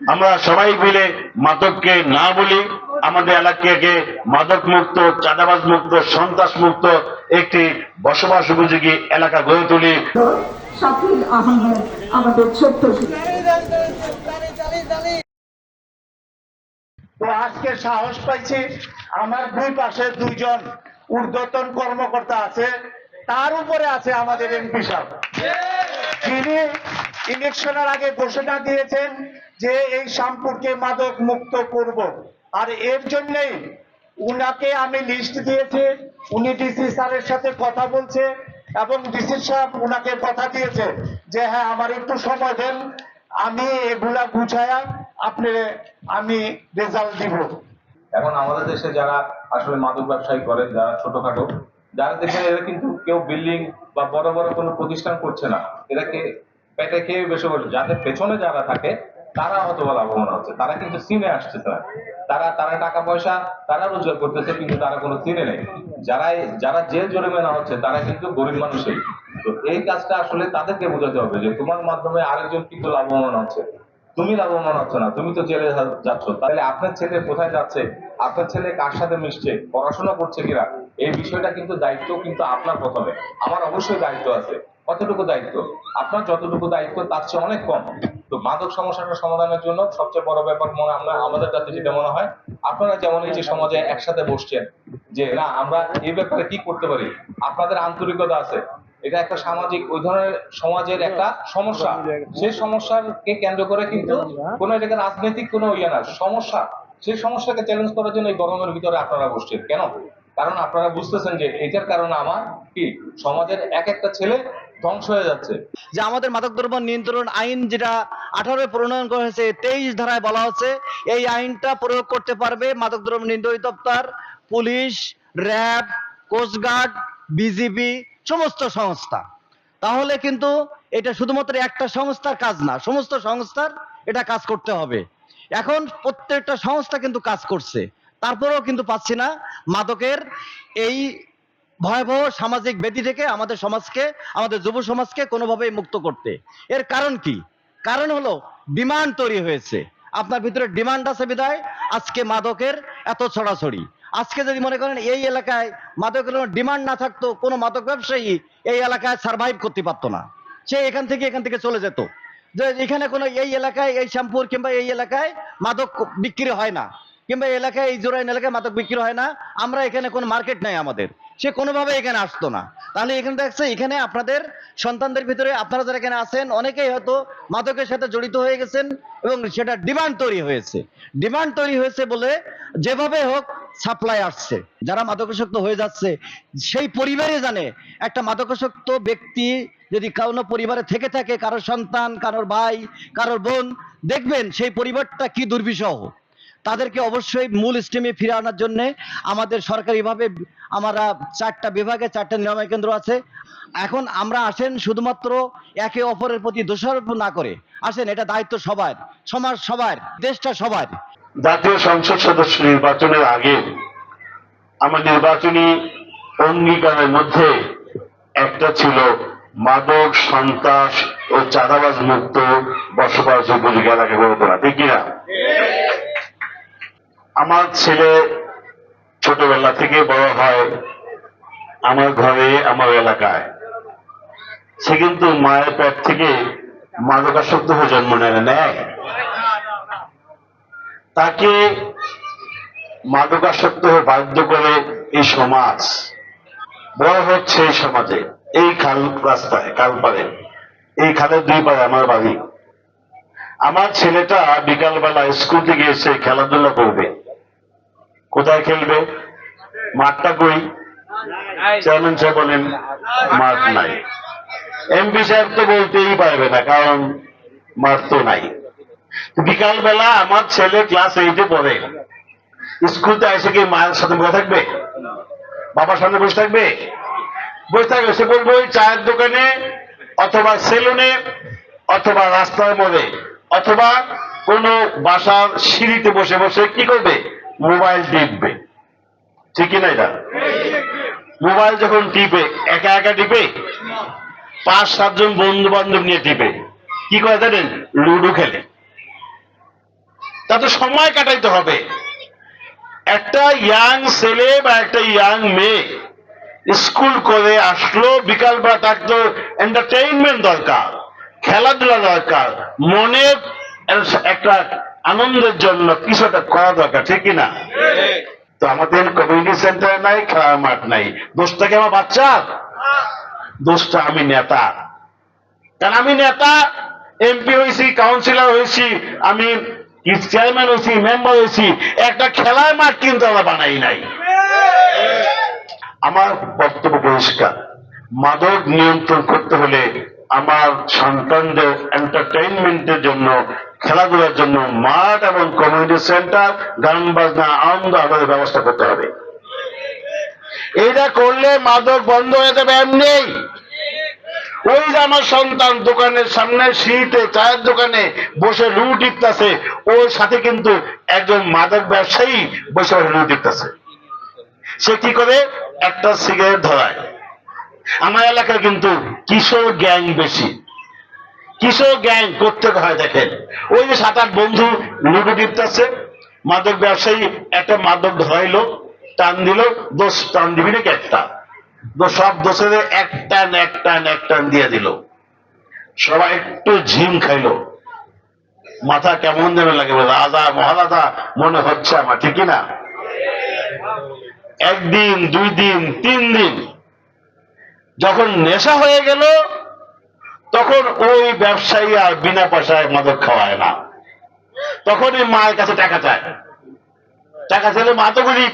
আমরা সবাই মিলে মাদককে না বলি আমাদের এলাকাকে মাদক মুক্ত চাঁদাবাজ মুক্ত সন্ত্রাস মুক্ত একটি বসবাস উপযোগী এলাকা গড়ে তুলি। শাকিল আহমেদ আমাদের ছোট্ট তো আজকে সাহস পাইছি আমার দুই পাশে দুইজন ঊর্ধ্বতন কর্মকর্তা আছে তার উপরে আছে আমাদের এমপি সাহেব। যিনি ইলেকশনের আগে ঘোষণা দিয়েছেন যে এই শ্যামপুরকে মাদক মুক্ত করব। আর এর জন্যই উনাকে আমি লিস্ট দিয়েছি। উনি ডিসি স্যারের সাথে কথা বলছে এবং ডিসি সাহেব উনাকে কথা দিয়েছে যে হ্যাঁ আমার একটু সময় দেন, আমি এগুলা গুছায়া আপনি, আমি রেজাল্ট দিব। এখন আমাদের দেশে যারা আসলে মাদক ব্যবসায়ী করে যারা ছোটখাটো, যারা দেখেন এরা কিন্তু কেউ বিল্ডিং বা বড় বড় কোনো প্রতিষ্ঠান করছে না। এরাকে পেটে খেয়ে বেশি যাদের পেছনে যারা থাকে তারা হয়তো বা লাভবান হচ্ছে। তারা কিন্তু সিনে আসতেছে না। তারা তারা টাকা পয়সা, তারা রোজগার করতেছে, কিন্তু তারা কোনো সিনে নেই। যারা যারা জেল জরিমানা হচ্ছে, তারা কিন্তু গরিব মানুষই। তো এই কাজটা আসলে তাদেরকে বোঝাতে হবে যে তোমার মাধ্যমে আরেকজন কিন্তু লাভবান হচ্ছে। তুমি লাভবান হচ্ছ না, তুমি তো জেলে যাচ্ছ। তাহলে আপনার ছেলে কোথায় যাচ্ছে? আপনার ছেলে কার সাথে মিশছে? পড়াশোনা করছে কিনা? এই বিষয়টা কিন্তু দায়িত্ব কিন্তু আপনার প্রথমে। আমার অবশ্যই দায়িত্ব আছে। কতটুকু দায়িত্ব? আপনার যতটুকু দায়িত্ব, তার চেয়ে অনেক কম। তো মাদক সমস্যাটা সমাধানের জন্য সবচেয়ে বড় ব্যাপার মনে আমরা আমাদের কাছে যেটা মনে হয়, আপনারা যেমন এই যে সমাজে একসাথে বসছেন যে না, আমরা এই ব্যাপারে কি করতে পারি? আপনাদের আন্তরিকতা আছে। এটা একটা সামাজিক, ওই ধরনের সমাজের একটা সমস্যা। সেই সমস্যাকে কেন্দ্র করে কিন্তু কোন এটাকে রাজনৈতিক কোনো ইয়ে না, সমস্যা। সেই সমস্যাকে চ্যালেঞ্জ করার জন্য এই গরমের ভিতরে আপনারা বসছেন। কেন? কারণ আপনারা বুঝতেছেন যে এটার কারণে আমার কি? সমাজের এক একটা ছেলে ধ্বংস হয়ে যাচ্ছে। যে আমাদের মাদকদ্রব্য নিয়ন্ত্রণ আইন যেটা আঠারো প্রণয়ন করা হয়েছে, তেইশ ধারায় বলা হচ্ছে, এই আইনটা প্রয়োগ করতে পারবে মাদকদ্রব্য নিয়ন্ত্রণ দপ্তর, পুলিশ, র্যাব, কোস্টগার্ড, বিজিবি, সমস্ত সংস্থা। তাহলে কিন্তু এটা শুধুমাত্র একটা সংস্থার কাজ না, সমস্ত সংস্থার এটা কাজ করতে হবে। এখন প্রত্যেকটা সংস্থা কিন্তু কাজ করছে। তারপরেও কিন্তু পাচ্ছি না মাদকের এই ভয়াবহ সামাজিক ব্যাধি থেকে আমাদের সমাজকে, আমাদের যুব সমাজকে কোনোভাবেই মুক্ত করতে। এর কারণ কি? কারণ হলো, ডিমান্ড তৈরি হয়েছে। আপনার ভিতরে ডিমান্ড আছে বিদায় আজকে মাদকের এত ছড়াছড়ি। আজকে যদি মনে করেন এই এলাকায় মাদকের কোনো ডিমান্ড না থাকতো, কোনো মাদক ব্যবসায়ী এই এলাকায় সার্ভাইভ করতে পারতো না। সে এখান থেকে এখান থেকে চলে যেত। যে এখানে কোনো এই এলাকায় এই শ্যাম্পুর কিংবা এই এলাকায় মাদক বিক্রি হয় না। কিংবা এলাকায়, এই জোড়াইন এলাকায় মাদক বিক্রি হয় না। আমরা এখানে কোনো মার্কেট নাই আমাদের। সে কোনোভাবে এখানে আসতো না। তাহলে এখানে দেখছে এখানে আপনাদের সন্তানদের ভিতরে আপনারা যারা এখানে আছেন, অনেকেই হয়তো মাদকের সাথে জড়িত হয়ে গেছেন এবং সেটা ডিমান্ড তৈরি হয়েছে। ডিমান্ড তৈরি হয়েছে বলে যেভাবে হোক সাপ্লাই আসছে। যারা মাদকাসক্ত হয়ে যাচ্ছে, সেই পরিবারে জানে, একটা মাদকাসক্ত ব্যক্তি যদি কারও পরিবারে থেকে থাকে, কারোর সন্তান, কারোর ভাই, কারোর বোন, দেখবেন সেই পরিবারটা কি দুর্বিষহ। তাদেরকে অবশ্যই মূল স্ট্রিমে ফিরে আনার জন্য আমাদের সরকারিভাবে আমরা চারটা বিভাগে চারটা নিরাময় কেন্দ্র আছে। এখন আমরা আসেন শুধুমাত্র একে অপরের প্রতি দোষারোপ না করে। আসেন, এটা দায়িত্ব সবার, সমাজ সবার, দেশটা সবার। জাতীয় সংসদ সদস্য নির্বাচনের আগে আমার নির্বাচনী অঙ্গীকারের মধ্যে একটা ছিল মাদক, সন্ত্রাস ও চাঁদাবাজ মুক্ত বসবাস উপযোগী এলাকা গড়ে তোলা ঠিক কিনা? আমার ছেলে ছোটবেলা থেকে বড় হয় আমার ঘরে, আমার এলাকায়। সে কিন্তু মায়ের পেট থেকে মাদকাসক্ত হয়ে জন্ম নেয় তাকে মাদকাসক্ত হয়ে বাধ্য করে এই সমাজ, বড় হচ্ছে এই সমাজে, এই খাল রাস্তায়, খাল পারে এই খালের দুই পারে আমার বাড়ি। আমার ছেলেটা বিকালবেলা স্কুল থেকে এসে খেলাধুলা করবে। কোথায় খেলবে? মাঠটা কই চেয়ারম্যান সাহেব বলেন মাঠ নাই। এমপি সাহেব তো বলতেই পারবে না কারণ মাঠ তো নাই। বিকালবেলা আমার ছেলে ক্লাস এইটে পড়ে। স্কুলতে এসে কি মায়ের সাথে বসে থাকবে? বাবার সামনে বসে থাকবে? বসে থাকবে সে বলব ওই চায়ের দোকানে অথবা সেলুনে অথবা রাস্তার মোড়ে অথবা কোনো বাসার সিঁড়িতে বসে বসে কি করবে? মোবাইল টিপবে। ঠিক কিনা এটা? মোবাইল যখন টিপে, একা একা টিপে? পাঁচ, সাতজন বন্ধু বান্ধব নিয়ে টিপে। কি করে জানেন? লুডো খেলে। তাতে সময় কাটাইতে হবে। একটা ইয়াং ছেলে বা একটা ইয়াং মেয়ে স্কুল করে আসলো বিকালবেলা তার তো এন্টারটেইনমেন্ট দরকার, খেলাধুলা দরকার, মনের একটা আনন্দের জন্য কিছু একটা করা দরকার ঠিক কিনা তো আমাদের কমিউনিটি সেন্টার নাই খেলার মাঠ নাই। দোষটা কি আমার বাচ্চার? দোষটা আমি নেতা। কারণ আমি নেতা এমপি হয়েছি কাউন্সিলর হয়েছি আমি চেয়ারম্যান হয়েছি মেম্বার হয়েছি। একটা খেলার মাঠ কিন্তু আমরা বানাই নাই। আমার বক্তব্য পরিষ্কার। মাদক নিয়ন্ত্রণ করতে হলে আমার সন্তানদের এন্টারটেইনমেন্টের জন্য খেলাধুলার জন্য মাঠ এবং কমিউনিটি সেন্টার গান বাজনা, আনন্দ আমাদের ব্যবস্থা করতে হবে। এটা করলে মাদক বন্ধ হয়ে যাবে এমনি। ওই যে আমার সন্তান দোকানের সামনে সিঁড়িতে, চায়ের দোকানে বসে লু টিপতেছে, ওর সাথে কিন্তু একজন মাদক ব্যবসায়ী বসে লু টিপতেছে। সে কি করে? একটা সিগারেট ধরায়। আমার এলাকায় কিন্তু কিশোর গ্যাং বেশি। কিশোর গ্যাং করতে হয় দেখেন। ওই যে সাত আট বন্ধু লুডো টিপতেছে মাদক ব্যবসায়ী, একটা মাদক ধরাইলো, টান দিল, দোষ টান দিবি নাকি একটা? সব দোষের এক টান এক টান এক টান দিয়ে দিল। সবাই একটু ঝিম খাইলো। মাথা কেমন যেন লাগে রাজা, মহারাজা, মনে হচ্ছে আমার, ঠিকই না? একদিন, দুই দিন, তিন দিন, যখন নেশা হয়ে গেল তখন ওই ব্যবসায়ী আর বিনা পয়সায় মাদক খাওয়ায় না। তখন এই মায়ের কাছে টাকা চায়। টাকা চাইলে মা তো গরিব।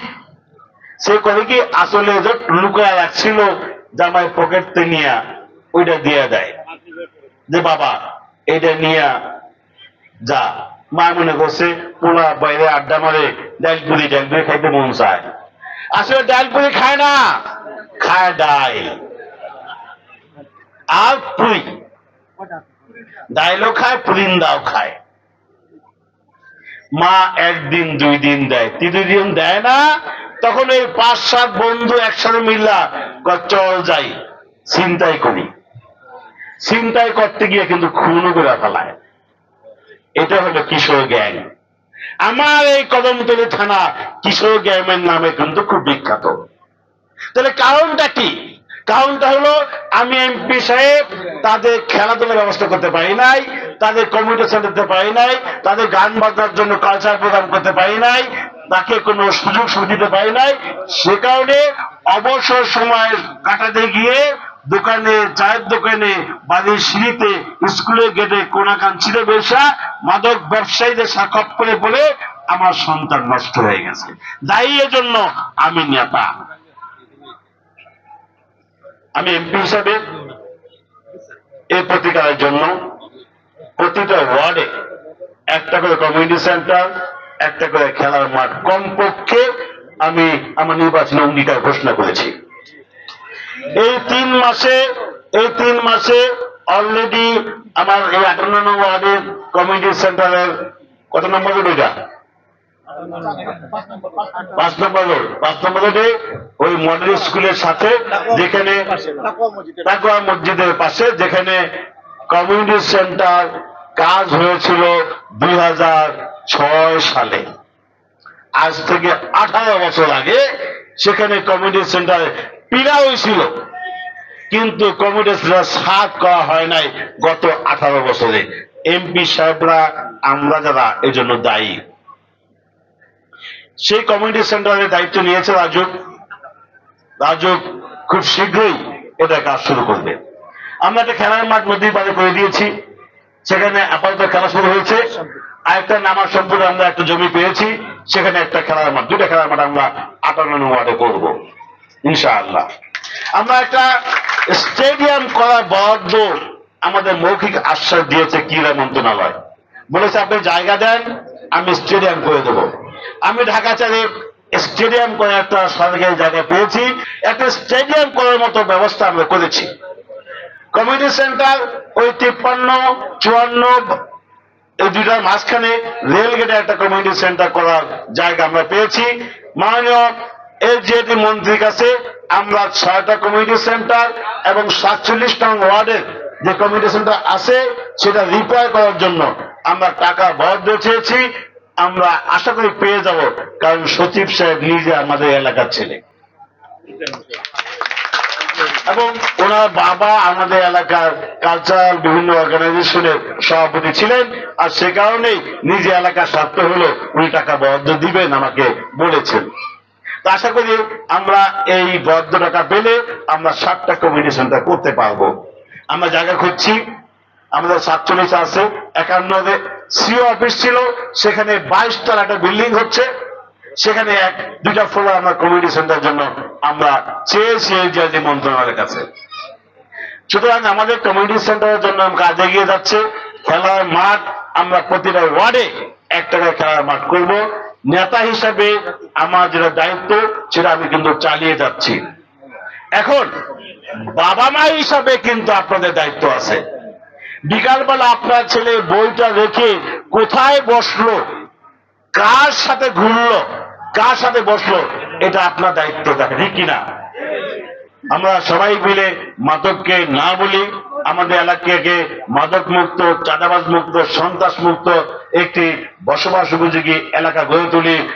সে করে কি, আসলে যে লুকায় রাখছিল জামাই পকেট নিয়ে, ওইটা দিয়ে দেয়। যে বাবা এটা নিয়ে যা। মা মনে করছে পোলা বাইরে আড্ডা মারে, ডাল পুরি ডাল পুরি খাইতে মন চায়। আসলে ডাল পুরি খায় না, খায় ডাল। আর পুরি। ডাইলও খায় পুরিন্দাও খায়। মা একদিন দুই দিন দেয় তৃতীয় দিন দেয় না। তখন এই পাঁচ, সাত বন্ধু একসাথে মিল্লা চল যাই চিন্তাই করি। চিন্তাই করতে গিয়ে কিন্তু খুন করে ফেলায়। এটা হলো কিশোর গ্যাং। আমার এই কদমতলী থানা কিশোর গ্যাংয়ের নামে কিন্তু খুব বিখ্যাত। তাহলে কারণটা কি? কারণটা হলো, আমি এমপি সাহেব তাদের খেলাধুলার ব্যবস্থা করতে পারি নাই, তাদের কমিউনিটি সেন্টার দিতে পারি নাই, তাদের গান বাজনার জন্য কালচার প্রোগ্রাম করতে পারি নাই, তাকে কোনো সুযোগ সুবিধা দিতে পারি নাই। সে কারণে অবসর সময় কাটাতে গিয়ে দোকানে, চায়ের দোকানে, বাড়ির সিঁড়িতে, স্কুলের গেটে কোনাকান ছিঁড়ে বেশা মাদক ব্যবসায়ীদের সাক্ষাৎ করে বলে আমার সন্তান নষ্ট হয়ে গেছে। দায়ী এজন্য আমি নেতা। আমি এমপি হিসাবে এই প্রতিকারের জন্য প্রতিটা ওয়ার্ডে একটা করে কমিউনিটি সেন্টার একটা করে খেলার মাঠ কমপক্ষে আমি আমার নির্বাচনী অঙ্গীকার ঘোষণা করেছি। এই তিন মাসে, এই তিন মাসে অলরেডি আমার এই আটান্ন নম্বর ওয়ার্ডের কমিউনিটি সেন্টারের কত নম্বর এটা? পাঁচ নম্বর রোড। পাঁচ নম্বর রোডে ওই মডেল স্কুলের সাথে যেখানে তাকুয়া মসজিদের পাশে, যেখানে কমিউনিটি সেন্টার কাজ হয়েছিল দু হাজার ছয় সালে। আজ থেকে আঠারো বছর আগে সেখানে কমিউনিটি সেন্টারে পীড়া হয়েছিল। কিন্তু কমিউনিটি সেন্টার সাত করা হয় নাই গত আঠারো বছরে। এমপি সাহেবরা, আমরা যারা এজন্য দায়ী সেই কমিউনিটি সেন্টারের দায়িত্ব নিয়েছে রাজুক। রাজুক খুব শীঘ্রই এটা কাজ শুরু করবে। আমরা একটা খেলার মাঠ নদীর পাড়ে করে দিয়েছি। সেখানে আপাতত খেলা শুরু হয়েছে। আরেকটা নামার সম্পর্কে আমরা একটা জমি পেয়েছি। সেখানে একটা খেলার মাঠ, দুটা খেলার মাঠ আমরা আটান্ন ওয়ার্ডে করব। ইনশাআল্লাহ। আমরা একটা স্টেডিয়াম করার বরাদ্দ আমাদের মৌখিক আশ্বাস দিয়েছে ক্রীড়া মন্ত্রণালয়। বলেছে আপনি জায়গা দেন, আমি স্টেডিয়াম করে দেব। আমি ঢাকা চালে স্টেডিয়াম করে একটা সরকারি জায়গা পেয়েছি। একটা স্টেডিয়াম করার মতো ব্যবস্থা আমরা করেছি। কমিউনিটি সেন্টার ওই তিপ্পান্ন, চুয়ান্ন, এই দুটার মাঝখানে রেল গেটে একটা কমিউনিটি সেন্টার করার জায়গা আমরা পেয়েছি। মাননীয় এসডিএটি মন্ত্রীর কাছে আমরা ছয়টা কমিউনিটি সেন্টার এবং সাতচল্লিশ নং ওয়ার্ডের যে কমিউনিটি সেন্টার আছে, সেটা রিপেয়ার করার জন্য আমরা টাকা বরাদ্দ চেয়েছি। আমরা আশা করি পেয়ে যাব, কারণ সচিব সাহেব নিজে আমাদের এলাকার ছেলে। এবং ওনার বাবা আমাদের এলাকার কালচারাল বিভিন্ন অর্গানাইজেশনের সভাপতি ছিলেন, আর সে কারণেই নিজে এলাকার স্বার্থ হলো উনি টাকা বরাদ্দ দিবেন, আমাকে বলেছেন। তো আশা করি আমরা এই বরাদ্দ টাকা পেলে আমরা সাতটা কমিউনিটি সেন্টার করতে পারব। আমরা জায়গা খুঁজছি আমাদের সাতচল্লিশ আছে, একান্নতে সিও অফিস ছিল, সেখানে বাইশ তলা একটা বিল্ডিং হচ্ছে, সেখানে এক দুটা ফ্লোর আমরা কমিউনিটি সেন্টার জন্য আমরা চেয়েছি মন্ত্রণালয়ের কাছে। সুতরাং আমাদের কমিউনিটি সেন্টারের জন্য কাজ এগিয়ে যাচ্ছে। খেলার মাঠ আমরা প্রতিটা ওয়ার্ডে এক টাকায় খেলার মাঠ করব। নেতা হিসাবে আমার যেটা দায়িত্ব, সেটা আমি কিন্তু চালিয়ে যাচ্ছি। এখন বাবা মা হিসাবে কিন্তু আপনাদের দায়িত্ব আছে। বিকালবেলা আপনার ছেলে বইটা রেখে কোথায় বসল? কার সাথে ঘুরলো? কার সাথে বসল? এটা আপনার দায়িত্ব দেখেন কিনা? আমরা সবাই মিলে মাদককে না বলি, আমাদের এলাকাকে মাদক মুক্ত চাঁদাবাজ মুক্ত সন্ত্রাস মুক্ত একটি বসবাস উপযোগী এলাকা গড়ে তুলি।